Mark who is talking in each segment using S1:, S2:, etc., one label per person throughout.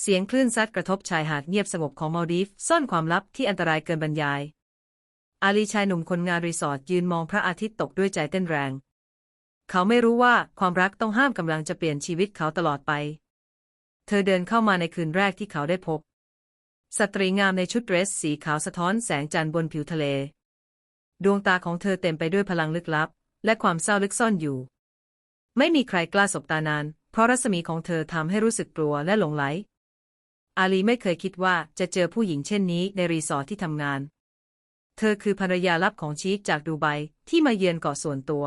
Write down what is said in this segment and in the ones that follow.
S1: เสียงคลื่นซัดกระทบชายหาดเงียบสงบของมาลดีฟซ่อนความลับที่อันตรายเกินบรรยาย อาลีชายหนุ่มคนงานรีสอร์ทยืนมองพระอาทิตย์ตกด้วยใจเต้นแรง เขาไม่รู้ว่าความรักต้องห้ามกำลังจะเปลี่ยนชีวิตเขาตลอดไป เธอเดินเข้ามาในคืนแรกที่เขาได้พบ สตรีงามในชุดเดรสสีขาวสะท้อนแสงจันทร์บนผิวทะเล ดวงตาของเธอเต็มไปด้วยพลังลึกลับ และความเศร้าลึกซ่อนอยู่ ไม่มีใครกล้าสบตานาน เพราะรัศมีของเธอทำให้รู้สึกกลัวและหลงไหล อาลีไม่เคยคิดว่าจะเจอผู้หญิงเช่นนี้ในรีสอร์ทที่ทำงาน เธอคือภรรยาลับของชีคจากดูไบที่มาเยือนเกาะส่วนตัว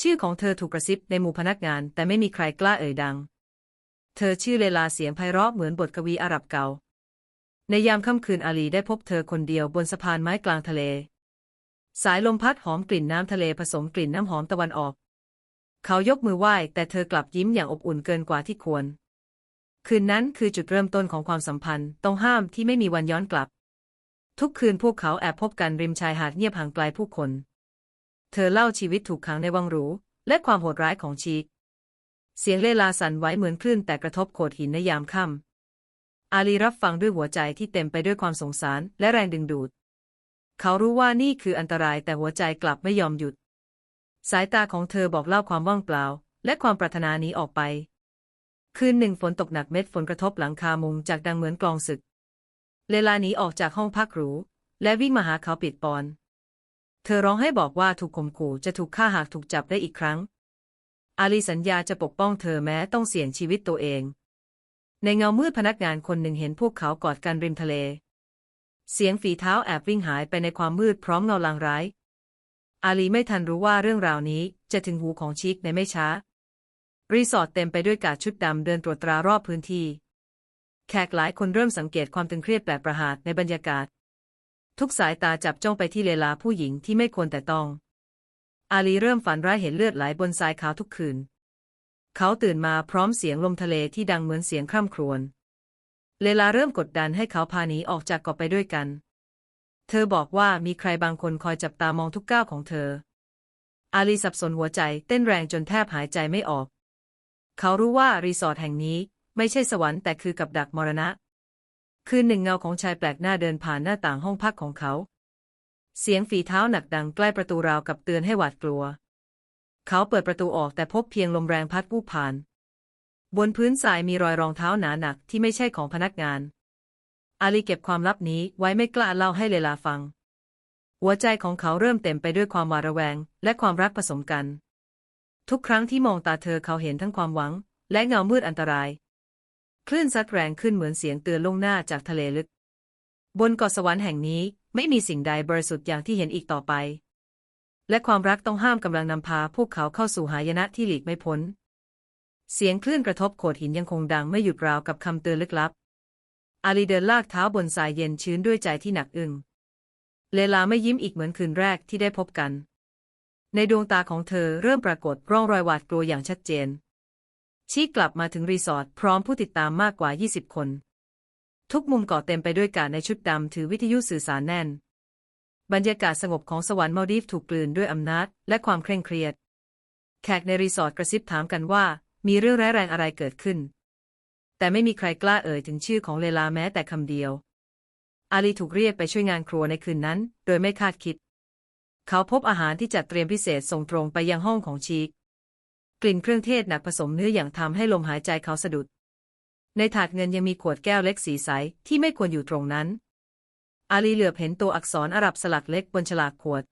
S1: ชื่อของเธอถูกกระซิบในหมู่พนักงาน แต่ไม่มีใครกล้าเอ่ยดัง เธอชื่อเลลาเสียงไพเราะเหมือนบทกวีอาหรับเก่า ในยามค่ำคืนอาลีได้พบเธอคนเดียวบนสะพานไม้กลางทะเล สายลมพัดหอมกลิ่นน้ำทะเลผสมกลิ่นน้ำหอมตะวันออก เขายกมือไหว้แต่เธอกลับยิ้มอย่างอบอุ่นเกินกว่าที่ควร คืนนั้นคือจุดเริ่มต้นของความสัมพันธ์ต้องห้ามที่ไม่มีวันย้อนกลับ ทุกคืนพวกเขาแอบพบกันริมชายหาดเงียบห่างไกลผู้คน เธอเล่าชีวิตถูกขังในวังหรู และความโหดร้ายของชีก เสียงเลลาสั่นไหวเหมือนคลื่นแต่กระทบโขดหินในยามค่ำอาลีรับฟังด้วยหัวใจที่เต็มไปด้วยความสงสารและแรงดึงดูด เขารู้ว่านี่คืออันตรายแต่หัวใจกลับไม่ยอมหยุด สายตาของเธอบอกเล่าความว่างเปล่า และความปรารถนานี้ออกไป คืนหนึ่งฝนตกหนักเม็ดฝนกระทบหลังคามุงจากดังเหมือนกลองศึก เลลาหนีออกจากห้องพักหรู และวิ่งมาหาเขาปิดปอน เธอร้องให้บอกว่าถูกข่มขู่จะถูกฆ่าหากถูกจับได้อีกครั้ง อาลีสัญญาจะปกป้องเธอแม้ต้องเสี่ยงชีวิตตัวเอง ในเงามืดพนักงานคนหนึ่งเห็นพวกเขากอดกันริมทะเล เสียงฝีเท้าแอบวิ่งหายไปในความมืดพร้อมเงาลางร้าย อาลีไม่ทันรู้ว่าเรื่องราวนี้จะถึงหูของชิคในไม่ช้า รีสอร์ทเต็มไปด้วยกาดชุดดำเดินตรวจตรารอบพื้นที่ แขกหลายคนเริ่มสังเกตความตึงเครียดแปลกประหลาดในบรรยากาศ ทุกสายตาจับจ้องไปที่เลลาผู้หญิงที่ไม่ควรแต่ต้อง อาลีเริ่มฝันร้ายเห็นเลือดไหลบนทรายขาวทุกคืน เขาตื่นมาพร้อมเสียงลมทะเลที่ดังเหมือนเสียงคร่ำครวญ เลลาเริ่มกดดันให้เขาพาหนีออกจากเกาะไปด้วยกัน เธอบอกว่ามีใครบางคนคอยจับตามองทุกก้าวของเธอ อาลีสับสนหัวใจเต้นแรงจนแทบหายใจไม่ออก เขารู้ว่ารีสอร์ทแห่งนี้ไม่ใช่สวรรค์แต่คือกับดักมรณะ คืนหนึ่งเงาของชายแปลกหน้าเดินผ่านหน้าต่างห้องพักของเขา เสียงฝีเท้าหนักดังใกล้ประตูราวกับเตือนให้หวาดกลัว เขาเปิดประตูออกแต่พบเพียงลมแรงพัดวูบผ่าน บนพื้นทรายมีรอยรองเท้าหนาหนักที่ไม่ใช่ของพนักงาน อาลีเก็บความลับนี้ไว้ไม่กล้าเล่าให้เลลาฟัง หัวใจของเขาเริ่มเต็มไปด้วยความหวาดระแวง และความรักผสมกัน ทุกครั้งที่มองตาเธอเขาเห็นทั้งความหวัง และเงามืดอันตราย คลื่นซัดแรงขึ้นเหมือนเสียงเตือนล่วงหน้าจากทะเลลึก บนเกาะสวรรค์แห่งนี้ไม่มีสิ่งใดบริสุทธิ์อย่างที่เห็นอีกต่อไป และความรักต้องห้ามกำลังนำพาพวกเขาเข้าสู่หายนะที่หลีกไม่พ้น เสียงคลื่นกระทบโขดหินยังคงดังไม่หยุดราวกับคำเตือนลึกลับ อาลีเดินลากเท้าบนทรายเย็นชื้นด้วยใจที่หนักอึ้งเลลาไม่ยิ้มอีกเหมือนคืนแรกที่ได้พบกัน ในดวงตาของเธอเริ่มปรากฏร่องรอยหวาดกลัวอย่างชัดเจน ชี้กลับมาถึงรีสอร์ทพร้อมผู้ติดตามมากกว่า 20 คน ทุกมุมเกาะเต็มไปด้วยการในชุดดำถือวิทยุสื่อสารแน่น บรรยากาศสงบของสวรรค์มาดีฟถูกกลืนด้วยอำนาจและความเคร่งเครียด แขกในรีสอร์ทกระซิบถามกันว่า มีเรื่องร้ายแรงอะไรเกิดขึ้น แต่ไม่มีใครกล้าเอ่ยถึงชื่อของเลลาแม้แต่คำเดียว อาลีถูกเรียกไปช่วยงานครัวในคืนนั้น โดยไม่คาดคิด เขาพบอาหารที่จัดเตรียมพิเศษส่งตรงไปยังห้องของชีก กลิ่นเครื่องเทศหนักผสมเนื้ออย่างทำให้ลมหายใจเขาสะดุด ในถาดเงินยังมีขวดแก้วเล็กสีใสที่ไม่ควรอยู่ตรงนั้น อาลีเหลือบเห็นตัวอักษรอาหรับสลักเล็กบนฉลากขวด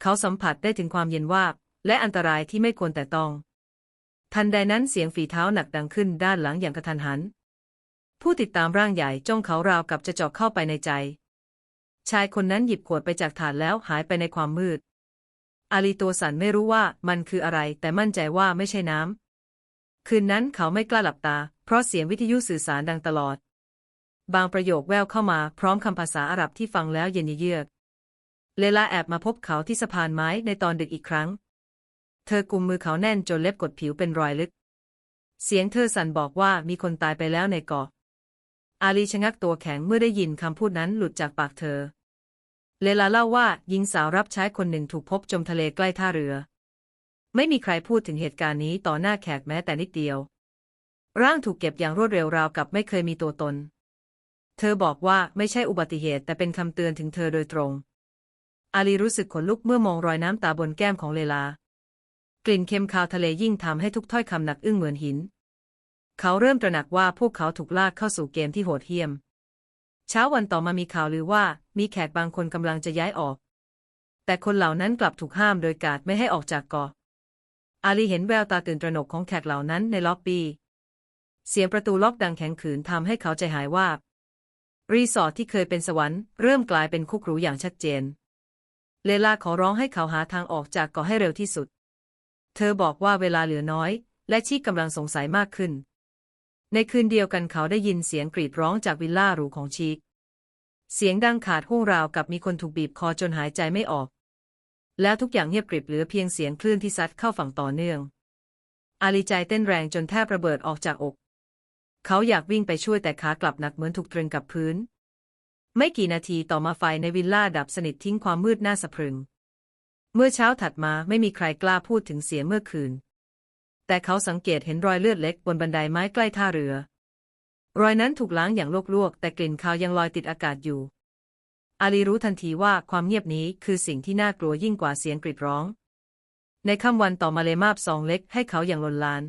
S1: เขาสัมผัสได้ถึงความเย็นวาบและอันตรายที่ไม่ควรแต่ต้อง ทันใดนั้นเสียงฝีเท้าหนักดังขึ้นด้านหลังอย่างกระทันหัน ผู้ติดตามร่างใหญ่จ้องเขาราวกับจะเจาะเข้าไปในใจ ชายคนนั้นหยิบขวดไปจากถาดแล้วหายไปในความมืด อาลีตัวสันไม่รู้ว่ามันคืออะไร แต่มั่นใจว่าไม่ใช่น้ำ คืนนั้นเขาไม่กล้าหลับตา เพราะเสียงวิทยุสื่อสารดังตลอด บางประโยคแววเข้ามาพร้อมคำภาษาอาหรับที่ฟังแล้วเย็นเยือก เลลาแอบมาพบเขาที่สะพานไม้ในตอนดึกอีกครั้ง เธอกุมมือเขาแน่นจนเล็บกดผิวเป็นรอยลึก เสียงเธอสั่นบอกว่ามีคนตายไปแล้วในเกาะ อาลีชะงักตัวแข็งเมื่อได้ยินคำพูดนั้นหลุดจากปากเธอ เลลาเล่าว่าหญิงสาวรับใช้คนหนึ่งถูกพบจมทะเลใกล้ท่าเรือ ไม่มีใครพูดถึงเหตุการณ์นี้ต่อหน้าแขกแม้แต่นิดเดียว ร่างถูกเก็บอย่างรวดเร็วราวกับไม่เคยมีตัวตน เธอบอกว่าไม่ใช่อุบัติเหตุแต่เป็นคำเตือนถึงเธอโดยตรง อาลีรู้สึกขนลุกเมื่อมองรอยน้ำตาบนแก้มของเลลากลิ่นเค็มคาวทะเลยิ่งทำให้ทุกถ้อยคำหนักอึ้งเหมือนหิน เขาเริ่มตระหนักว่าพวกเขาถูกลากเข้าสู่เกมที่โหดเหี้ยม เช้าวันต่อมามีข่าวลือว่ามีแขกบางคนกำลังจะย้ายออก แต่คนเหล่านั้นกลับถูกห้ามโดยการดไม่ให้ออกจากเกาะอาลีเห็นแววตาตื่นตระหนกของแขกเหล่านั้นในล็อบบี้ เสียงประตูล็อกดังแข็งขืนทำให้เขาใจหายวาบ รีสอร์ทที่เคยเป็นสวรรค์เริ่มกลายเป็นคุกหรูอย่างชัดเจน เลลาขอร้องให้เขาหาทางออกจากเกาะให้เร็วที่สุด เธอบอกว่าเวลาเหลือน้อย และชีกกำลังสงสัยมากขึ้น ในคืนเดียวกันเขาได้ยินเสียงกรีดร้องจากวิลล่าหรูของชีก เสียงดังขาดห้วงราวกับมีคนถูกบีบคอจนหายใจไม่ออก แล้วทุกอย่างเงียบกริบเหลือเพียงเสียงคลื่นที่ซัดเข้าฝั่งต่อเนื่อง อาลีใจเต้นแรงจนแทบระเบิดออกจากอก เขาอยากวิ่งไปช่วยแต่ขากลับหนักเหมือนถูกตรึงกับพื้น ไม่กี่นาทีต่อมาไฟในวิลล่าดับสนิททิ้งความมืดน่าสะพรึง เมื่อเช้าถัดมาไม่มีใครกล้าพูดถึงเสียงเมื่อคืน แต่เขาสังเกตเห็นรอยเลือดเล็กบนบันไดไม้ใกล้ท่าเรือ รอยนั้นถูกล้างอย่างลวกๆ แต่กลิ่นคาวยังลอยติดอากาศอยู่ อาลีรู้ทันทีว่าความเงียบนี้คือสิ่งที่น่ากลัวยิ่งกว่าเสียงกรีดร้อง ในค่ำวันต่อมาเลมาบซองเล็กให้เขาอย่างลนลาน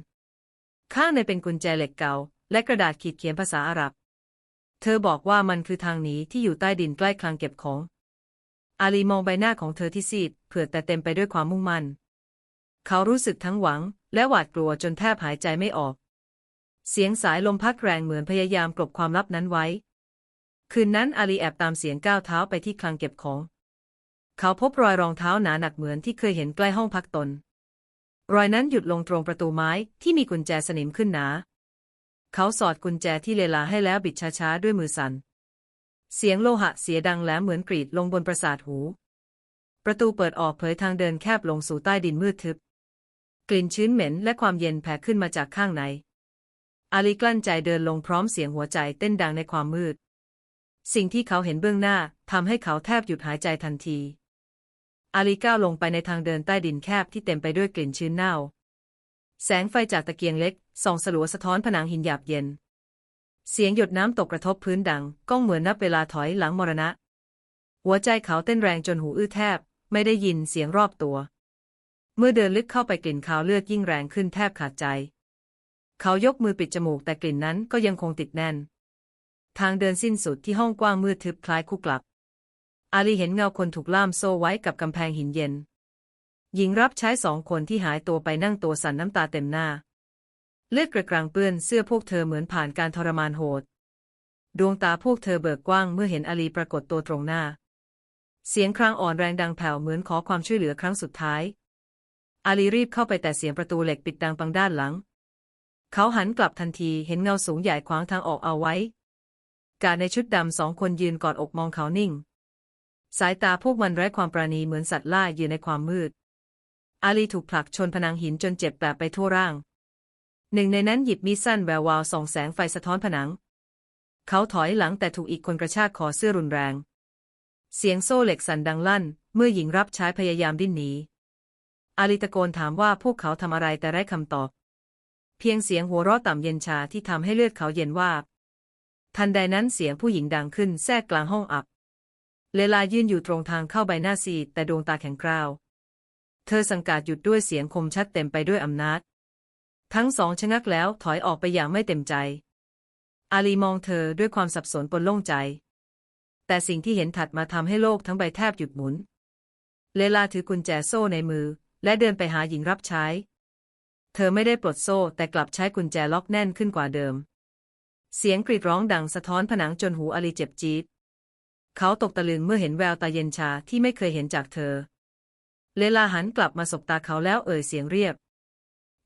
S1: ข้างในเป็นกุญแจเหล็กเก่า และกระดาษขีดเขียนภาษาอาหรับ เธอบอกว่ามันคือทางหนีที่อยู่ใต้ดินใกล้คลังเก็บของ อาลีมองใบหน้าของเธอที่ซีดเผือดแต่เต็มไปด้วยความมุ่งมั่น เขารู้สึกทั้งหวัง และหวาดกลัวจนแทบหายใจไม่ออก เสียงสายลมพัดแรงเหมือนพยายามกลบความลับนั้นไว้ คืนนั้นอาลีแอบตามเสียงก้าวเท้าไปที่คลังเก็บของ เขาพบรอยรองเท้าหนาหนักเหมือนที่เคยเห็นใกล้ห้องพักตน รอยนั้นหยุดลงตรงประตูไม้ที่มีกุญแจสนิมขึ้นหนา เขาสอดกุญแจที่เลลาให้แล้วบิดช้าๆด้วยมือสัน่น เสียงโลหะเสียดังแหลมเหมือนกรีดลงบนประสาทหู ประตูเปิดออกเผยทางเดินแคบลงสู่ใต้ดินมืดทึบ ลิ่นชื้นเหม็นและความเย็นแผ่ขึ้นมาจากข้างใน อาลีกลั้นใจเดินลงพร้อมเสียงหัวใจเต้นดังในความมืด สิ่งที่เขาเห็นเบื้องหน้าทำให้เขาแทบหยุดหายใจทันที อาลีก้าวลงไปในทางเดินใต้ดินแคบที่เต็มไปด้วยกลิ่นชื้นเน่า แสงไฟจากตะเกียงเล็กส่องสลัวสะท้อนผนังหินหยาบเย็น เสียงหยดน้ำตกกระทบพื้นดังก้องเหมือนนับเวลาถอยหลังมรณะ หัวใจเขาเต้นแรงจนหูอื้อแทบ ไม่ได้ยินเสียงรอบตัว เมื่อเดินลึกเข้าไปกลิ่นคาวเลือดยิ่งแรงขึ้นแทบขาดใจ เขายกมือปิดจมูกแต่กลิ่นนั้นก็ยังคงติดแน่น ทางเดินสิ้นสุดที่ห้องกว้างมืดทึบคล้ายคุกลับ อาลีเห็นเงาคนถูกล่ามโซ่ไว้กับกำแพงหินเย็น หญิงรับใช้สองคนที่หายตัวไปนั่งตัวสั่นน้ำตาเต็มหน้า เลือดกระกรางเปื้อนเสื้อพวกเธอเหมือนผ่านการทรมานโหด ดวงตาพวกเธอเบิกกว้างเมื่อเห็นอาลีปรากฏตัวตรงหน้า เสียงครางอ่อนแรงดังแผ่วเหมือนขอความช่วยเหลือครั้งสุดท้าย อาลีรีบเข้าไปแต่เสียงประตูเหล็กปิดดังปังด้านหลัง เขาหันกลับทันทีเห็นเงาสูงใหญ่ขวางทางออกเอาไว้ การในชุดดำสองคนยืนกอดอกมองเขานิ่ง สายตาพวกมันไร้ความปราณีเหมือนสัตว์ล่าอยืนในความมืด อาลีถูกผลักชนผนังหินจนเจ็บแปบไปทั่วร่าง หนึ่งในนั้นหยิบมีดสั้นแวววาวส่องแสงไฟสะท้อนผนัง เขาถอยหลังแต่ถูกอีกคนกระชากคอเสื้อรุนแรง เสียงโซ่เหล็กสั่นดังลั่น เมื่อหญิงรับใช้พยายามดิ้นหนี อาลีตะโกนถามว่าพวกเขาทำอะไรแต่ไร้คำตอบ เพียงเสียงหัวเราะต่ำเย็นชาที่ทำให้เลือดเขาเย็นวาบทันใดนั้นเสียงผู้หญิงดังขึ้นแทรกกลางห้องอับ เลลายืนอยู่ตรงทางเข้าใบหน้าซีดแต่ดวงตาแข็งกร้าว เธอสังกาดหยุดด้วยเสียงคมชัดเต็มไปด้วยอำนาจ ทั้งสองชะงักแล้วถอยออกไปอย่างไม่เต็มใจ อาลีมองเธอด้วยความสับสนปนโล่งใจ แต่สิ่งที่เห็นถัดมาทำให้โลกทั้งใบแทบหยุดหมุน เลลาถือกุญแจโซ่ในมือ และเดินไปหาหญิงรับใช้ เธอไม่ได้ปลดโซ่แต่กลับใช้กุญแจล็อกแน่นขึ้นกว่าเดิม เสียงกรีดร้องดังสะท้อนผนังจนหูอาลีเจ็บจี๊ด เขาตกตะลึงเมื่อเห็นแววตาเย็นชาที่ไม่เคยเห็นจากเธอ เลลาหันกลับมาสบตาเขาแล้วเอ่ยเสียงเรียบ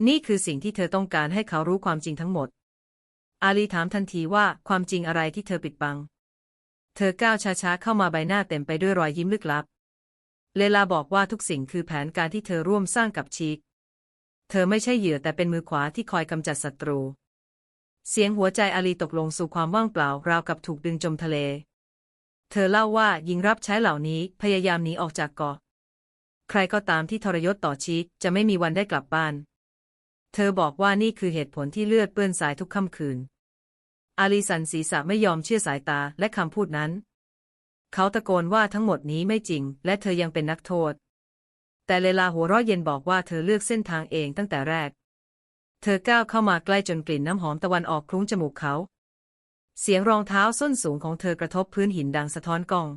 S1: นี่คือสิ่งที่เธอต้องการให้เขารู้ความจริงทั้งหมด อาลีถามทันทีว่าความจริงอะไรที่เธอปิดบัง เธอก้าวช้าๆเข้ามาใบหน้าเต็มไปด้วยรอยยิ้มลึกลับ เลลาบอกว่าทุกสิ่งคือแผนการที่เธอร่วมสร้างกับชีก เธอไม่ใช่เหยื่อแต่เป็นมือขวาที่คอยกำจัดศัตรู เสียงหัวใจอาลีตกลงสู่ความว่างเปล่าราวกับถูกดึงจมทะเล เธอเล่าว่าหญิงรับใช้เหล่านี้พยายามหนีออกจากเกาะ ใครก็ตามที่ทรยศต่อชีกจะไม่มีวันได้กลับบ้าน เธอบอกว่านี่คือเหตุผลที่เลือดเปื้อนสายทุกค่ำคืน อาลีสันศีรษะไม่ยอมเชื่อสายตาและคำพูดนั้น เขาตะโกนว่าทั้งหมดนี้ไม่จริง และเธอยังเป็นนักโทษ แต่เลลาหัวเราะเย็นบอกว่าเธอเลือกเส้นทางเองตั้งแต่แรก เธอก้าวเข้ามาใกล้จนกลิ่นน้ำหอมตะวันออกคลุ้งจมูกเขา เสียงรองเท้าส้นสูงของเธอกระทบพื้นหินดังสะท้อนกลอง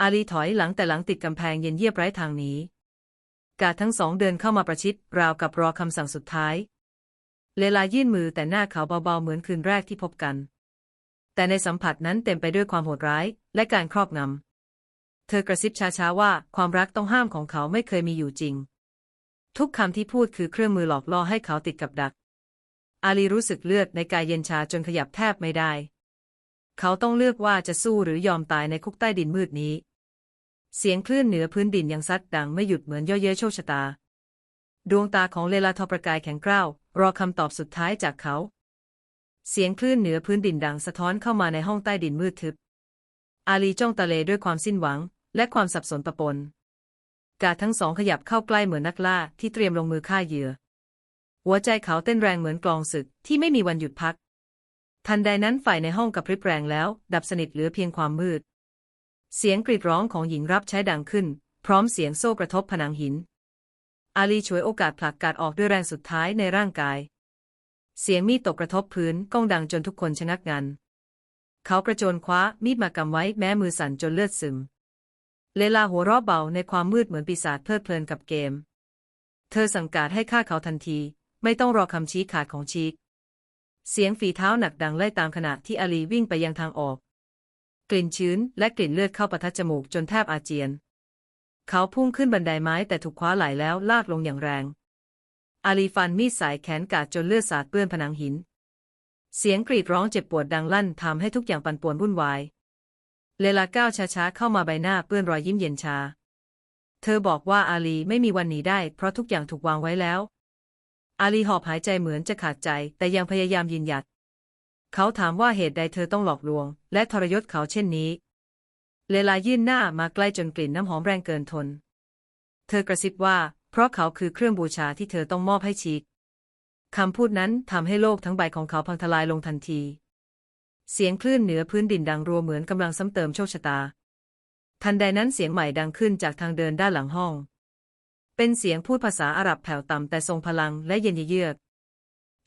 S1: อาลีถอยหลังแต่หลังติดกำแพงเย็นเยียบไร้ทางหนีกาดทั้งสองเดินเข้ามาประชิด ราวกับรอคำสั่งสุดท้าย เลลายื่นมือแต่หน้าเขาเบาๆเหมือนคืนแรกที่พบกัน แต่ในสัมผัสนั้นเต็มไปด้วยความโหดร้าย และการครอบงำ เธอกระซิบช้าๆว่าความรักต้องห้ามของเขาไม่เคยมีอยู่จริง ทุกคำที่พูดคือเครื่องมือหลอกล่อให้เขาติดกับดัก อาลีรู้สึกเลือดในกายเย็นชาจนขยับแทบไม่ได้ เขาต้องเลือกว่าจะสู้หรือยอมตายในคุกใต้ดินมืดนี้ เสียงคลื่นเหนือพื้นดินยังซัดดังไม่หยุดเหมือนย่อเย้ยโชคชะตา ดวงตาของเลลาทอประกายแข็งกร้าวรอคำตอบสุดท้ายจากเขา เสียงคลื่นเหนือพื้นดินดังสะท้อนเข้ามาในห้องใต้ดินมืดทึบ อาลีจ้องตะเลด้วยความสิ้นหวัง และความสับสนปะปน กาทั้งสองขยับเข้าใกล้เหมือนนักล่าที่เตรียมลงมือฆ่าเหยื่อ หัวใจเขาเต้นแรงเหมือนกลองศึกที่ไม่มีวันหยุดพัก ทันใดนั้นฝ่ายในห้องกับพริบแรงแล้ว ดับสนิทเหลือเพียงความมืด เสียงกรีดร้องของหญิงรับใช้ดังขึ้น พร้อมเสียงโซ่กระทบผนังหิน อาลีฉวยโอกาสผลักกาดออกด้วยแรงสุดท้ายในร่างกาย เสียงมีดตกกระทบพื้นก้องดังจนทุกคนชะงักงัน เขากระโจนคว้ามีดมากำไว้แม้มือสั่นจนเลือดซึม เลลาหัวเราะเบาในความมืดเหมือนปีศาจเพลิดเพลินกับเกม เธอสั่งการให้ฆ่าเขาทันที ไม่ต้องรอคำชี้ขาดของชีก เสียงฝีเท้าหนักดังไล่ตามขณะที่อาลีวิ่งไปยังทางออก กลิ่นชื้นและกลิ่นเลือดเข้าปะทะจมูกจนแทบอาเจียน เขาพุ่งขึ้นบันไดไม้แต่ถูกคว้าไหลแล้วลากลงอย่างแรง อาลีฟันมีดสายแขนกาดจนเลือดสาดเปื้อนผนังหิน เสียงกรีดร้องเจ็บปวดดังลั่นทำให้ทุกอย่างปั่นป่วนวุ่นวาย เลลาก้าวช้าๆเข้ามาใบหน้าเปื้อนรอยยิ้มเย็นชา เธอบอกว่าอาลีไม่มีวันหนีได้ เพราะทุกอย่างถูกวางไว้แล้ว อาลีหอบหายใจเหมือนจะขาดใจ แต่ยังพยายามยืนหยัด เขาถามว่าเหตุใดเธอต้องหลอกลวง และทรยศเขาเช่นนี้ เลลายื่นหน้ามาใกล้จนกลิ่นน้ำหอมแรงเกินทน เธอกระซิบว่า เพราะเขาคือเครื่องบูชาที่เธอต้องมอบให้ชีก คำพูดนั้นทำให้โลกทั้งใบของเขาพังทลายลงทันที เสียงคลื่นเหนือพื้นดินดังรัวเหมือนกำลังซ้ำเติมโชคชะตา ทันใดนั้นเสียงใหม่ดังขึ้นจากทางเดินด้านหลังห้อง เป็นเสียงพูดภาษาอาหรับแผ่วต่ำแต่ทรงพลังและเย็นเยือก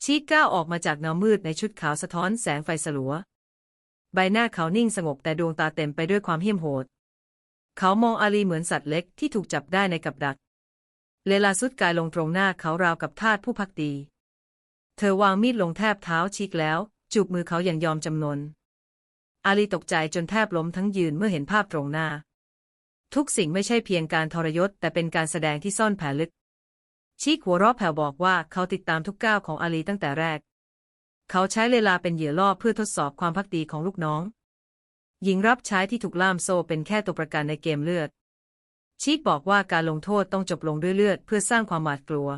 S1: ชีกก้าวออกมาจากเงามืดในชุดขาวสะท้อนแสงไฟสลัว ใบหน้าเขานิ่งสงบแต่ดวงตาเต็มไปด้วยความเหี้ยมโหด เขามองอาลีเหมือนสัตว์เล็กที่ถูกจับได้ในกับดัก เลลาสุดกายลงตรงหน้าเขาราวกับทาสผู้พักดี เธอวางมีดลงแทบเท้าชีกแล้ว จูบมือเขาอย่างยอมจำนน อาลีตกใจจนแทบล้มทั้งยืนเมื่อเห็นภาพตรงหน้า ทุกสิ่งไม่ใช่เพียงการทรยศ แต่เป็นการแสดงที่ซ่อนแผลลึกชีกหัวเราะแผ่วบอกว่าเขาติดตามทุกก้าวของอาลีตั้งแต่แรก เขาใช้เลลาเป็นเหยื่อล่อเพื่อทดสอบความพักดีของลูกน้อง หญิงรับใช้ที่ถูกล่ามโซ่เป็นแค่ตัวประกันในเกมเลือดชีกบอกว่าการลงโทษต้องจบลงด้วยเลือดเพื่อสร้างความหวาดกลัว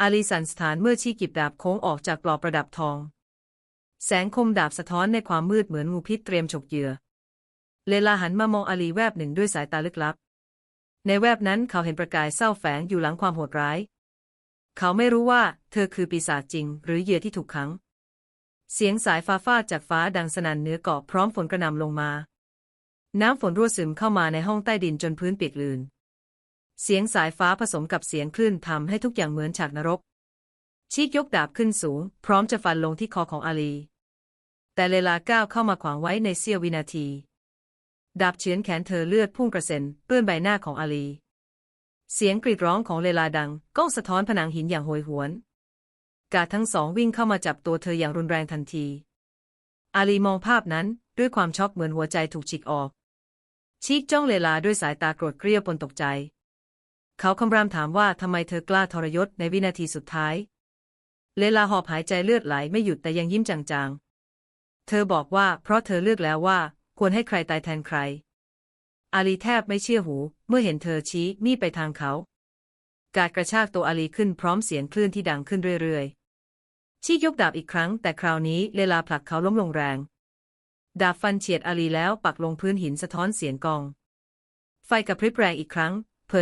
S1: อาลีสันสถานเมื่อชีกิบดาบโค้งออกจากปลอกประดับทอง แสงคมดาบสะท้อนในความมืดเหมือนงูพิษเตรียมฉกเหยื่อ เลลาหันมามองอาลีแวบหนึ่งด้วยสายตาลึกลับ ในแวบนั้นเขาเห็นประกายเศร้าแฝงอยู่หลังความโหดร้าย เขาไม่รู้ว่าเธอคือปีศาจจริง หรือเหยื่อที่ถูกขัง เสียงสายฟ้าฟาดจากฟ้าดังสนั่นเหนือเกาะพร้อมฝนกระหน่ำลงมา น้ำฝนรั่วซึมเข้ามาในห้องใต้ดินจนพื้นเปียกลื่น เสียงสายฟ้าผสมกับเสียงคลื่นทำให้ทุกอย่างเหมือนฉากนรก ชีกยกดาบขึ้นสูง พร้อมจะฟันลงที่คอของอาลี แต่เลลาก้าวเข้ามาขวางไว้ในเสี้ยววินาที ดาบเฉือนแขนเธอเลือดพุ่งกระเซ็นเปื้อนใบหน้าของอาลี เสียงกรีดร้องของเลลาดังก้องสะท้อนผนังหินอย่างโหยหวน กาดทั้งสองวิ่งเข้ามาจับตัวเธออย่างรุนแรงทันที อาลีมองภาพนั้นด้วยความช็อกเหมือนหัวใจถูกฉีกออกชีกจ้องเลลาด้วยสายตาโกรธเกรี้ยวปนตกใจ เขาคำรามถามว่าทำไมเธอกล้าทรยศในวินาทีสุดท้าย เลลาหอบหายใจเลือดไหลไม่หยุดแต่ยังยิ้มจางๆ เธอบอกว่าเพราะเธอเลือกแล้วว่า ควรให้ใครตายแทนใคร อาลีแทบไม่เชื่อหู เมื่อเห็นเธอชี้มีดไปทางเขา กาดกระชากตัวอาลีขึ้นพร้อมเสียงคลื่นที่ดังขึ้นเรื่อยๆ ชีกยกดาบอีกครั้ง แต่คราวนี้เลลาผลักเขาล้มลงแรง ดาบฟันเฉียดอาลีแล้วปักลงพื้นหินสะท้อนเสียงกอง ไฟกระพริบแรงอีกครั้ง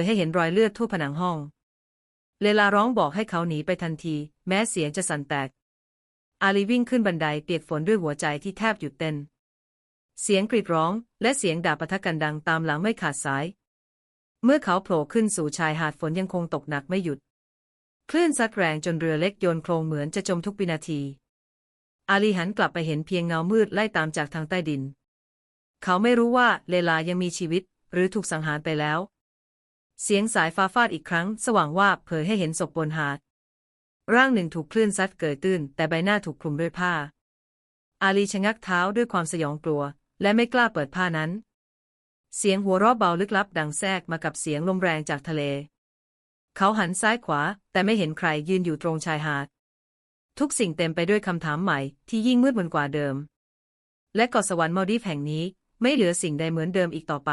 S1: ยให้เห็นรอยเลือดทั่วผนังห้อง เลลาร้องบอกให้เขาหนีไปทันที แม้เสียงจะสั่นแตก อาลีวิ่งขึ้นบันไดเปียกฝนด้วยหัวใจที่แทบหยุดเต้น เสียงกรีดร้องและเสียงด่าปะทะกันดังตามหลังไม่ขาดสาย เมื่อเขาโผล่ขึ้นสู่ชายหาดฝนยังคงตกหนักไม่หยุด คลื่นซัดแรงจนเรือเล็กโยนโครงเหมือนจะจมทุกวินาที อาลีหันกลับไปเห็นเพียงเงามืดไล่ตามจากทางใต้ดิน เขาไม่รู้ว่าเลลายังมีชีวิตหรือถูกสังหารไปแล้ว เสียงสายฟ้าฟาดอีกครั้ง สว่างว่าเผยให้เห็นศพบนหาด ร่างหนึ่งถูกคลื่นซัดเกยตื้น แต่ใบหน้าถูกคลุมด้วยผ้า อาลีชะงักเท้าด้วยความสยองกลัว และไม่กล้าเปิดผ้านั้น เสียงหัวเราะเบาลึกลับดังแทรกมากับเสียงลมแรงจากทะเล เขาหันซ้ายขวา แต่ไม่เห็นใครยืนอยู่ตรงชายหาด ทุกสิ่งเต็มไปด้วยคำถามใหม่ที่ยิ่งมืดมนกว่าเดิม และเกาะสวรรค์มาลดีฟแห่งนี้ไม่เหลือสิ่งใดเหมือนเดิมอีกต่อไป